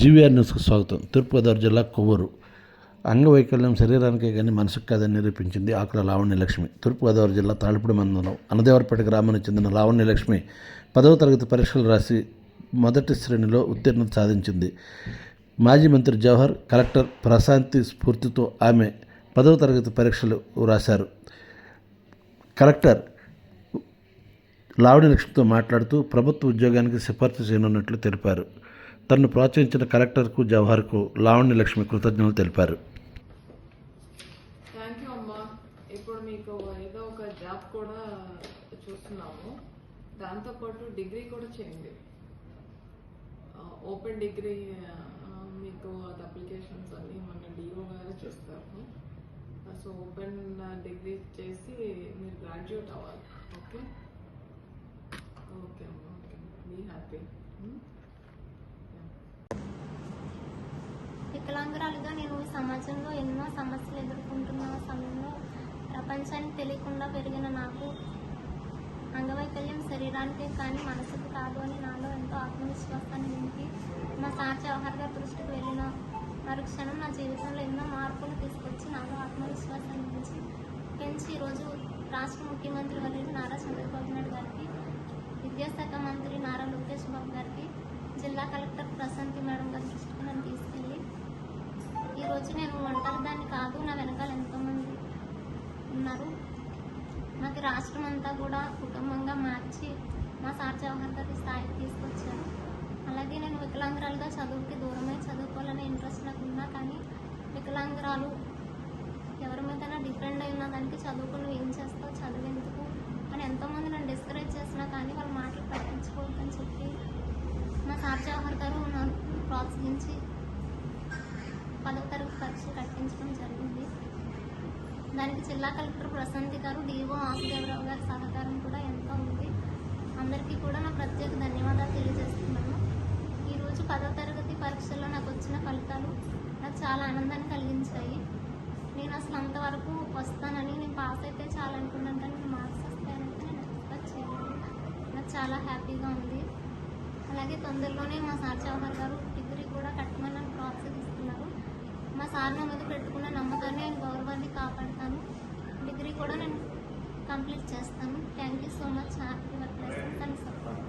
GVR న్యూస్కు స్వాగతం. తూర్పుగోదావరి జిల్లా కొవ్వూరు. అంగవైకల్యం శరీరానికే కానీ మనసుకు కాదని నిరూపించింది ఆకుల లావణ్య లక్ష్మి. తూర్పుగోదావరి జిల్లా తాళిపూడి మండలం అనదేవరపేట గ్రామానికి చెందిన లావణ్య లక్ష్మి పదవ తరగతి పరీక్షలు రాసి మొదటి శ్రేణిలో ఉత్తీర్ణత సాధించింది. మాజీ మంత్రి జవహర్ కలెక్టర్ ప్రశాంతి స్ఫూర్తితో ఆమె పదవ తరగతి పరీక్షలు రాశారు. కలెక్టర్ లావణ్య లక్ష్మితో మాట్లాడుతూ ప్రభుత్వ ఉద్యోగానికి సిఫార్సు చేయనున్నట్లు తెలిపారు. తనను ప్రోత్సహించిన కలెక్టర్కు జవహర్కు లావణ్య లక్ష్మి కృతజ్ఞతలు తెలిపారు. థ్యాంక్ యూ అమ్మా. ఇప్పుడు మీకు ఏదో ఒక జాబ్ కూడా చూస్తున్నాము. దాంతోపాటు డిగ్రీ కూడా చేయండి. ఓపెన్ డిగ్రీ మీకు అది అప్లికేషన్స్ అన్నీ మన డిఓ గారు చేస్తారు. సో ఓపెన్ డిగ్రీ చేసి మీరు గ్రాడ్యుయేట్ అవ్వాలి. ఓకే? ఓకే అమ్మా ఓకే. బీ హ్యాపీ వికలాంగురాలుగా నేను సమాజంలో ఎన్నో సమస్యలు ఎదుర్కొంటున్న సమయంలో ప్రపంచానికి తెలియకుండా పెరిగిన నాకు అంగవైకల్యం శరీరానికే కానీ మనసుకు కాదు అని నాలో ఎంతో ఆత్మవిశ్వాసాన్ని నింపి మా సార్ జవహర్ గారి దృష్టికి వెళ్ళిన మరుక్షణం నా జీవితంలో ఎన్నో మార్పులు తీసుకొచ్చి నాలో ఆత్మవిశ్వాసాన్ని పెంచి పెంచి ఈరోజు రాష్ట్ర ముఖ్యమంత్రి వర్యులు నారా చంద్రబాబు నాయుడు గారికి విద్యాశాఖ మంత్రి నారా లోకేష్ బాబు గారికి జిల్లా కలెక్టర్ ప్రశాంతి మేడం గారి దృష్టికి నన్ను తీసుకెళ్ళి ఈరోజు నేను ఒంటరి దాన్ని కాదు నా వెనకాల ఎంతోమంది ఉన్నారు. నాకు రాష్ట్రం అంతా కూడా కుటుంబంగా మార్చి మా సార్ జవహర్ గారి స్థాయికి తీసుకొచ్చారు. అలాగే నేను వికలాంగురాలుగా చదువుకి దూరమై చదువుకోవాలనే ఇంట్రెస్ట్ నాకు ఉన్నా కానీ వికలాంగురాలు ఎవరి మీదైనా డిపెండ్ అయిన దానికి చదువుకుని ఏం చేస్తావు చదివేందుకు అని ఎంతోమంది నన్ను డిస్కరేజ్ చేసినా కానీ వాళ్ళ మాటలు పట్టించుకోవద్దని చెప్పి మా సార్ జవహర్ గారు నన్ను ప్రోత్సహించి పదవ తరగతి పరీక్ష కట్టించడం జరిగింది. దానికి జిల్లా కలెక్టర్ ప్రశాంతి గారు డిఓ ఆసుదేవరావు గారి సహకారం కూడా ఎంతో ఉంది. అందరికీ కూడా నా ప్రత్యేక ధన్యవాదాలు తెలియజేస్తున్నాను. ఈరోజు పదో తరగతి పరీక్షల్లో నాకు వచ్చిన ఫలితాలు నాకు చాలా ఆనందాన్ని కలిగించాయి. నేను అసలు అంతవరకు వస్తానని నేను పాస్ అయితే చాలా అనుకున్నాను కానీ మార్క్స్ వస్తాయనైతే నేను ఎక్స్పెక్ట్ చేయలేదు. నాకు చాలా హ్యాపీగా ఉంది. అలాగే తొందరలోనే మా సార్ చౌహార్ గారు డిగ్రీ కూడా కట్టమని నన్ను ప్రోత్సహిస్తున్నారు సార్ మీద పెట్టుకున్న నమ్మకాన్ని నేను గౌరవాన్ని కాపాడుతాను. డిగ్రీ కూడా నేను కంప్లీట్ చేస్తాను. Thank you so much happy work life and support